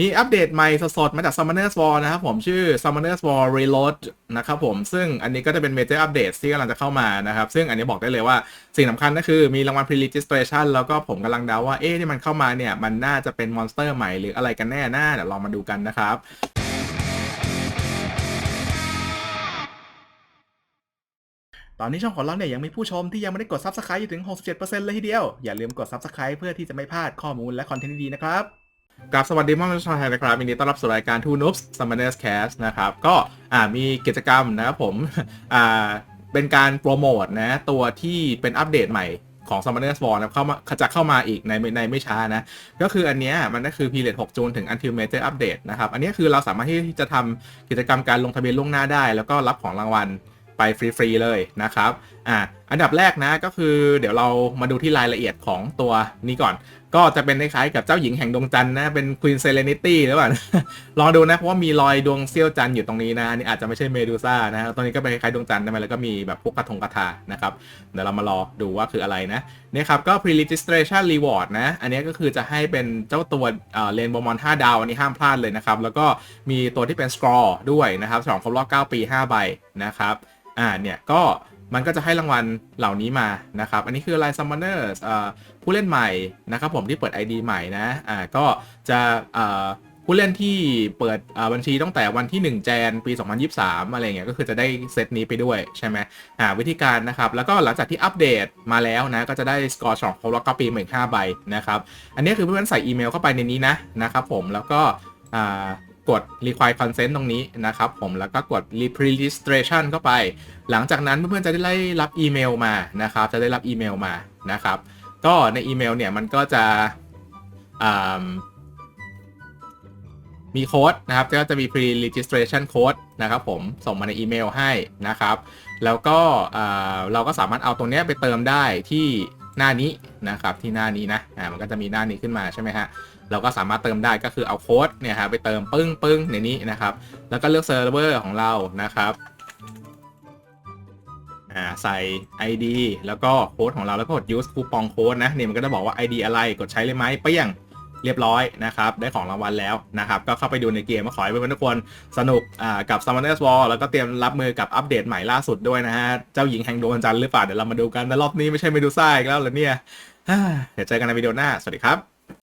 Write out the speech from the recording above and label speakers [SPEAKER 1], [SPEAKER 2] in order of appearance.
[SPEAKER 1] มีอัปเดตใหม่สดๆ มาจาก Summoner's War นะครับผมชื่อ Summoner's War Reload นะครับผมซึ่งอันนี้ก็จะเป็น Major Update ที่กำลังจะเข้ามานะครับ ซึ่งอันนี้บอกได้เลยว่าสิ่งสำคัญก็คือมีรางวัล Pre-Registration แล้วก็ผมกำลังเดาว่า เอ๊ะที่มันเข้ามาเนี่ย มันน่าจะเป็นมอนสเตอร์ใหม่หรืออะไรกันแน่น่าเดี๋ยวลองมาดูกันนะครับตอนนี้ช่องของเราเนี่ยยังมีผู้ชมที่ยังไม่ได้กด Subscribe อยู่ถึง 67%เลยทีเดียว อย่าลืมกด Subscribe เพื่อที่จะไม่พลาดข้อมูลและคอนเทนต์ดีๆนะครับ กราบสวัสดีมากชาวไทยนะครับยินดีต้อนรับสู่รายการ Two Noobs Summoners Cast นะครับ ก็อ่ามีกิจกรรมนะครับผมอ่าเป็นการโปรโมทนะ ตัวที่เป็นอัปเดตใหม่ของ Summoners War นะเข้ามาจะเข้ามาอีกในในไม่ช้านะ ก็คืออันเนี้ยมันก็คือ period 6จูนถึง until major update นะครับ อันนี้คือเราสามารถที่จะทำกิจกรรมการลงทะเบียนล่วงหน้าได้ แล้วก็รับของรางวัลไปฟรี ๆ เลยนะครับอ่า อันดับแรกนะก็คือเดี๋ยวเรามาดูที่รายละเอียดของตัวนี้ก่อน ก็จะเป็นคล้ายๆกับเจ้าหญิงแห่งดวงจันทร์นะ เป็น Queen Serenity หรือเปล่า ลองดูนะ เพราะว่ามีรอยดวงเสี้ยวจันทร์อยู่ตรงนี้นะอันนี่อาจจะไม่ใช่เมดูซ่านะตรงนี้ก็เป็นคล้ายดวงจันทร์นะแล้วก็มีแบบพวกกระทงกระทานะครับ เดี๋ยวเรามารอดูว่าคืออะไรนะนี่ครับก็ pre-registration reward นะ อันนี้ก็คือจะให้เป็นเจ้าตัวเรนโบว์มอน5ดาวอันนี้ห้ามพลาดเลยนะครับ แล้วก็มีตัวที่เป็น score ด้วยนะครับฉลองครบรอบ9ปี 5 ใบนะครับ อ่าเนี่ยก็ มันก็จะให้รางวัลเหล่านี้มานะครับ อันนี้คือ Line Summoners อ่าผู้เล่นใหม่นะครับผมที่เปิด ID ใหม่นะอ่าก็จะผู้เล่นที่เปิดบัญชีตั้งแต่วันที่ 1 แจนปี 2023 อะไรเงี้ยก็คือจะได้เซตนี้ไปด้วยใช่ไหมอ่าวิธีการนะครับ แล้วก็หลังจากที่อัปเดตมาแล้วนะ ก็จะได้สกอร์สองครบรอบ9ปีเหมือน5ใบนะครับ อันนี้คือเพื่อนๆใส่อีเมลเข้าไปในนี้นะนะครับผมแล้วก็ กด require consent ตรงนี้นะครับผมแล้วก็กด registration เข้าไป หลังจากนั้นเพื่อนๆจะได้รับอีเมลมานะครับ จะได้รับอีเมลมานะครับ ก็ในอีเมลเนี่ยมันก็จะมีโค้ดนะครับก็จะมี pre registration code นะครับผมส่งมาในอีเมลให้นะครับ แล้วก็เราก็สามารถเอาตรงนี้ไปเติมได้ที่ หน้านี้นะครับที่หน้านี้นะอ่ามันก็จะมีหน้านี้ขึ้นมาใช่ไหมฮะเราก็สามารถเติมได้ก็คือเอาโค้ดเนี่ยฮะไปเติมปึ้งปึ้งในนี้นะครับแล้วก็เลือกเซิร์ฟเวอร์ของเรานะครับอ่าใส่ ID แล้วก็โค้ดของเราแล้วก็กด use คูปองโค้ดนะเนี่ยมันก็จะบอกว่า ID อะไรกดใช้เลยไหมเปี้ยง เรียบร้อยนะครับ ได้ของรางวัลแล้วนะครับ ก็เข้าไปดูในเกมมาขอให้เพื่อนๆทุกคนสนุกอ่ากับ Summoners War แล้วก็เตรียมรับมือกับอัปเดตใหม่ล่าสุดด้วยนะฮะ เจ้าหญิงแห่งดวงจันทร์หรือเปล่า เดี๋ยวเรามาดูกันแต่รอบนี้ไม่ใช่เมดูซ่าอีกแล้วเหรอเนี่ยเดี๋ยวเจอกันในวิดีโอหน้า สวัสดีครับ